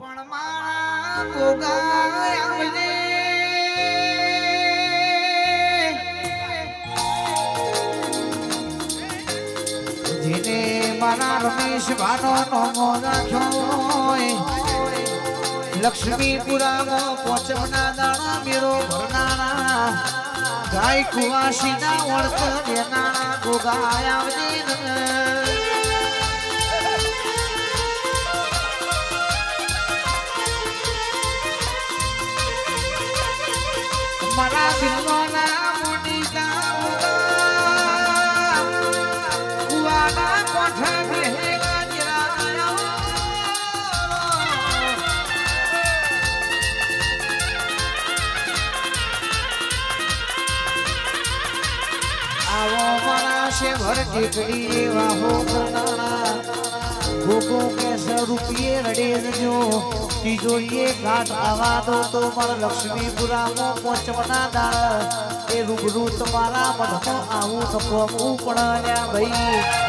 પણ મારા જેને મારા રમેશ ભાનો નોમો રાખ્યો. લક્ષ્મીપુરામાં પોચમના દાણા મેરો ભરનારા ગાય કુવાસીના વળતર દેનારા ગોગા મારા નામ મોનિકા મુકા. કુવાના કોઠા બેહેલા આવો મારા શેભર ટીકડી એવા હો કરનારા ગોગો કેસ રૂપિયે રડે જો તિજોરીએ ઘાટ આવા દો તો મારા લક્ષ્મીપુરામાં પહોંચવાના દાળ એ રૂબરૂ તમારા મનમાં આવું પ્રભુ પણ ભાઈ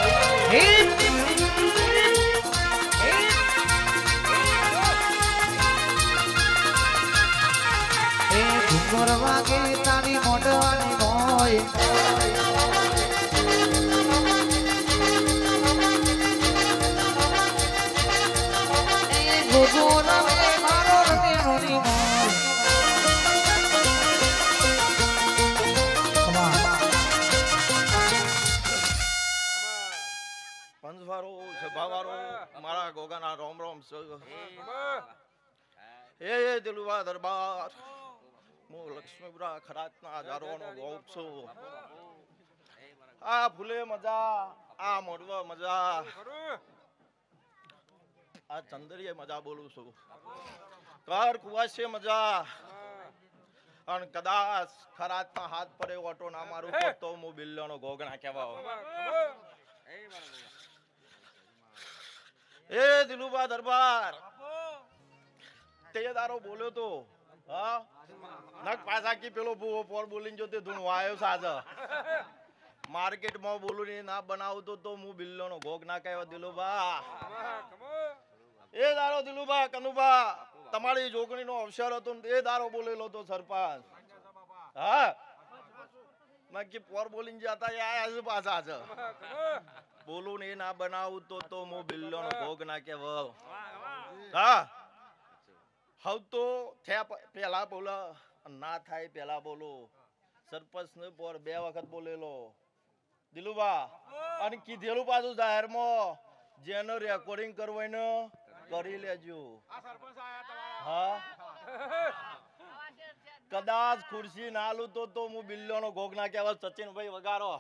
ઘુંઘર વાગે તારી મોઢવાની મોય સ હે દિલુવા દરબાર. હું લક્ષ્મીપુરા ખરાતના હજારોનો ગોપ છું. આ ફૂલે મજા આ મોડવા મજા. આ ચંદરીએ મજા બોલું છું. કર કુવાશે મજા. અને કદાચ ખરાતના હાથ પડે ઓટો ના મારું તો હું બિલ્લોનો ગોગણા કહેવાઓ એ દિલુબા દરબાર. તે દારો બોલ્યો તો, હા? નક પાછા કી પેલો ભૂવો પોર બોલીને જો તે ધૂણ વાયો સાજા. માર્કેટમાં બોલું ને ના બનાવતો તો હું બિલ્લોનો ભોગ ના કહેવા દિલુબા. એ દારો દિલુબા કનુબા તમારી જોગણીનો અવસર હતો એ દારો બોલેલો તો સરપંચ. હા? નક્કી પોર બોલીને જતા આયા છે પાછા છે બોલું ને એ ના બનાવું તો તો હું બિલ્લોનો ભોગ ના કે હા. હવ તો થયા પેલા બોલો ના થાય પેલા બોલો. સરપંચ ને પર બે વખત બોલેલો. દિલુબા અને કીધેલું પાછું જાહેરમાં જેનો રેકોર્ડિંગ કરવું એને કરી લેજો. હા. કદાચ ખુરશી ના લુ તો તો હું બિલ્લોનો ભોગ ના કહેવા સચિનભાઈ વગારો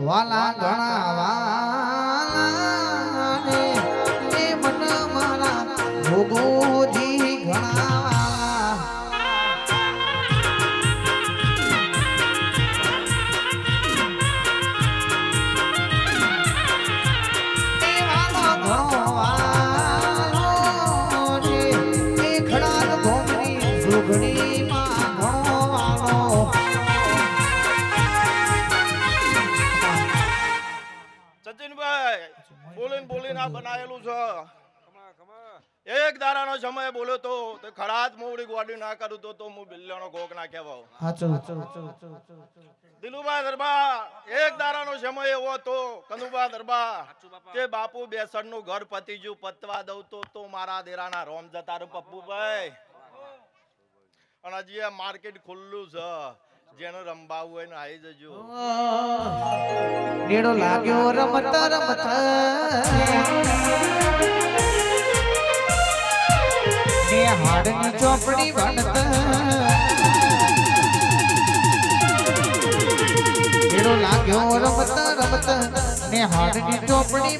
વાલા ઘણા વાલા ને મન મારા ભોગોજી ઘણા સચિનભાઈ બોલીને બોલીને આ બનાવેલું છે. એક દાડાનો સમય બોલ્યો તો તે ખડાત મોડી ગોડી ના કરું તો તો હું બિલ્લાનો ગોક ના કહેવાઉ. દિલુબા દરબા એક દાડાનો સમય એવો તો કનુબા દરબા તે બાપુ બેસણનું ઘર પતી પતવા દઉં તો તો મારા દેરાના રોમ જતા રહો પપ્પુભાઈ. અને હજી માર્કેટ ખુલ્લું છે. જેને રંબાવું હોય ને આવી જજો. નેડો લાગ્યો રમત રમત. ને હાડની ચોપડી ભણત એડો લાગ્યો રમત રમત. ને હાડની ચોપડી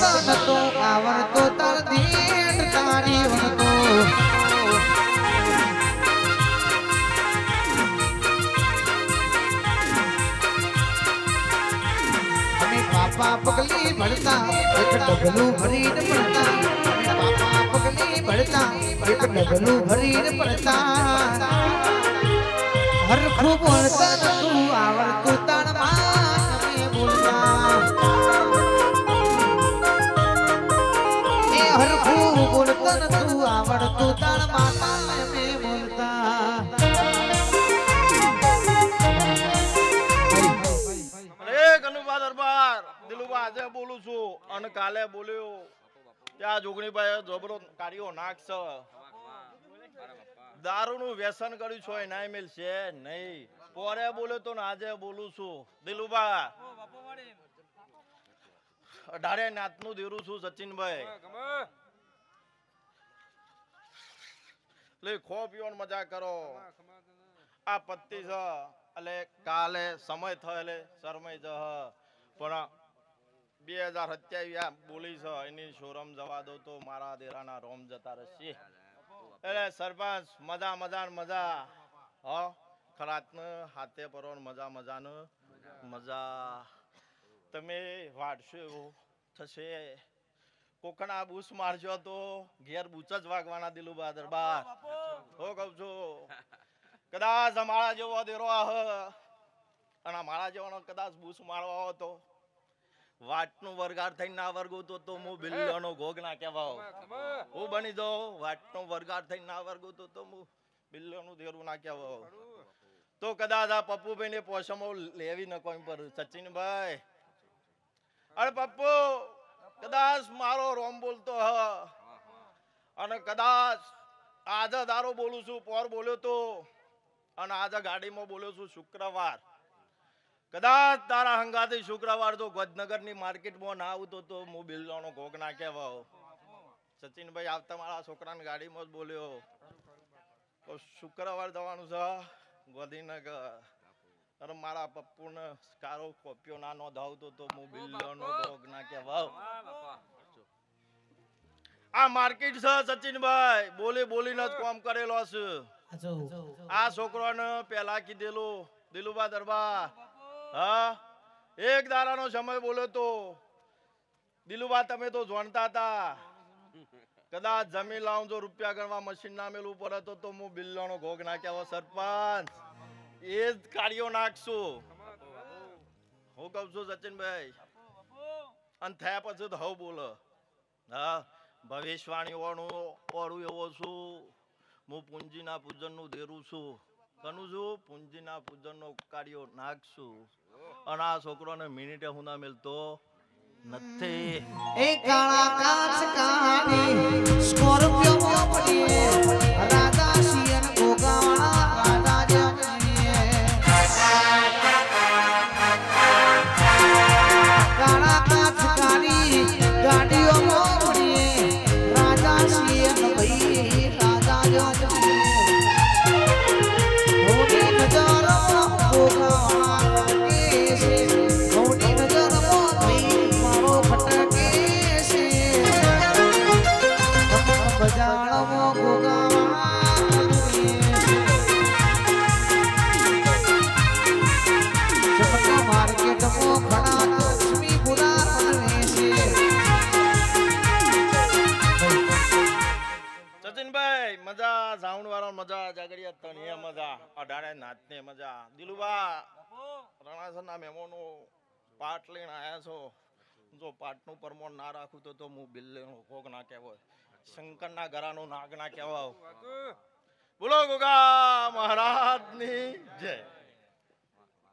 આવડતો પગલી ભણતા એક ડગલું ભરીને પડતા અમે પાપા પગલી ભણતા એક ડગલું ભરીને પડતા હરખું બોલતા નતું આવડતું તાણ માં અમે બોલતા એ હરખું બોલતા નતું આવડતું તાણ માતા અને કાલે બોલ્યો ત્યાં જોગણીભાઈ જબરો કાર્યો નાખશે. દારૂનું વ્યસન કર્યું છો એના મેલ નહીં. પોરે બોલ્યો તો આજે બોલું છું. દિલુબા. અઢારે નાતનું દેરું છું, સચિનભાઈ. લે, ખો પીવાની મજા કરો. આ પત્તી છે, એટલે કાલે સમય થયો, એટલે શરમાઈ જહ. પણ બે હજાર સત્યાવીસ બોલી છે, એની શોરમ જવા દો તો મારા દેરાના રોમ જતા રહેશે. એટલે સરપંચ, મજા મજા મજા. હ ખરાત હાથે પરો મજા મજા ને મજા. તમે વાડશો એવું થશે. કોકણા બૂસ મારજો તો ઘેર બૂચ જ વાગવાના દિલુબા દરબાર. હો, કહું છું. કદાચ અમારા જેવો દેરો આહ, અને અમારા જેવાનો કદાચ બૂસ મારવા હતો વાટનું વરગાર થઈને ના વર્ગો તો તો હું બિલ્લોનો ઘોગ ના કહેવાઓ. હું બની જાઉં, વાટનો વરગાર થઈને ના વર્ગો તો તો હું બિલ્લોનું ધેરું ના કહેવાઓ. તો કદાચ આ પપ્પુભાઈ ને પોસમો લેવી ન કોઈ પર, સચિનભાઈ. અરે પપ્પુ, કદાચ મારો રોમ બોલતો હ. અને કદાચ આજે દારો બોલું છું, પોર બોલ્યો તો, અને આજે ગાડીમાં બોલ્યો છું, શુક્રવાર. કદાચ તારા હંગાથી શુક્રવાર તો ગોધનગરની માર્કેટમાં ના આવતો તો હું બિલ્લોનો ઘોક ના કહેવાઓ. સચિનભાઈ આવતા મારા છોકરાની ગાડીમાં જ બોલ્યો. તો શુક્રવાર જવાનું છે ગોધીનગર. અરે મારા પપ્પુને કારો કોપ્યો ના નો ધાવતો તો હું બિલ્લોનો ભોગ ના કહેવાવ આ માર્કેટ છે સચિનભાઈ. બોલી બોલીને જ કામ કરેલો છે. આ છોકરાને પેલા કીધેલું દિલુબા દરબાર. હા, એક દાડાનો સમય બોલ્યો તો, દિલુબા તમે તો જોણતા હતા. કદાચ જમીન લાવું જો રૂપિયા ગણવા મશીન ના મેલું પડે તો તો હું બિલ્લોનો ઘોગ નાખ્યા સરપંચ. એ જ કાર્યો નાખશું. હું કહું છું, સચિનભાઈ. અને થયા પછી તો હવ બોલો. હા ભવિષ્યવાણી ઓળું ઓળું એવો છું. હું પૂંજીના પૂજનનું ધેરું છું. કનું છું પૂંજીના પૂજનનો કાર્યો નાખશું. અને આ છોકરોને મિનિટે હું ના મિલતો નથી. એ કાળા કાચ કહાની, સ્કોર્પિયો મોપડીએ તણીએ મજા. અઢારે નાચને મજા. દિલુબા રણાસરના મહેમાનો પાટ લઈને આયા છો. જો પાટનું પરમોણ ના રાખું તો તો હું બિલ્લેનો ભોગ ના કહેવાય. શંકરના ઘરાનો નાગ ના કહેવાય. બોલો ગોગા મહારાજની જય.